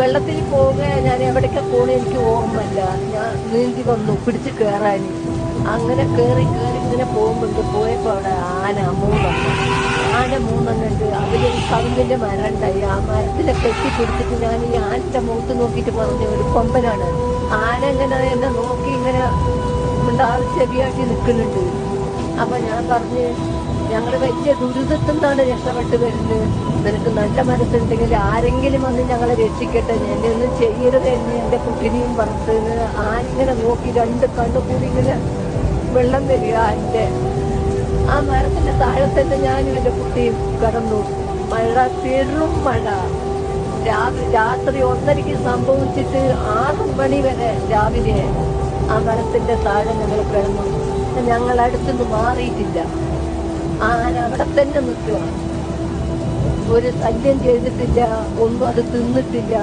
വെള്ളത്തിൽ പോവുക ഞാൻ എവിടേക്ക് പോണേ എനിക്ക് ഓർമ്മയില്ല. ഞാൻ നീന്തി വന്നു പിടിച്ച് കയറാൻ അങ്ങനെ കയറി കയറി ഇങ്ങനെ പോകുമ്പോൾ പോയപ്പോ അവിടെ ആന മൂന്നെണ്ണം. ആന മൂന്നെണ്ണം ഉണ്ട്. അതിൽ കവിന്റെ മരം ഉണ്ടായി. ആ മരത്തിനെ കെട്ടി പിടിച്ചിട്ട് ഞാൻ ഈ ആനന്റെ മുഖത്ത് നോക്കിയിട്ട് പറഞ്ഞു ഒരു കൊമ്പനാണ്. ആന ഇങ്ങനെ എന്നെ നോക്കി ഇങ്ങനെ ഉണ്ടാവും ചെവിയാട്ടി നിൽക്കുന്നുണ്ട്. അപ്പൊ ഞാൻ പറഞ്ഞ് ഞങ്ങൾ വലിയ ദുരിതത്തിൽ നിന്നാണ് രക്ഷപ്പെട്ട് വരുന്നത്. നിനക്ക് നല്ല മനസ്സുണ്ടെങ്കിൽ ആരെങ്കിലും വന്ന് ഞങ്ങളെ രക്ഷിക്കട്ടെ. എന്നെ ഒന്നും ചെയ്യരുത് എന്നെ എന്റെ കുട്ടിനെയും പറഞ്ഞത് ആനിങ്ങനെ നോക്കി രണ്ട് കണ്ണു കൂടി ഇങ്ങനെ വെള്ളം വരിക എന്റെ ആ മരത്തിന്റെ താഴെ ഞാനും എന്റെ കുട്ടിയും കടന്നു. മഴ പെരും മഴ. രാത്രി രാത്രി ഒന്നരയ്ക്ക് സംഭവിച്ചിട്ട് ആറ് മണി വരെ രാവിലെ ആ മരത്തിന്റെ താഴെ ഞങ്ങൾ കിടന്നു. ഞങ്ങൾ അടുത്തുനിന്ന് മാറിയിട്ടില്ല. ആരവിടെ തന്നെ നിൽക്കുക ഒരു ശല്യം ചെയ്തിട്ടില്ല ഒന്നും അത് തിന്നിട്ടില്ല.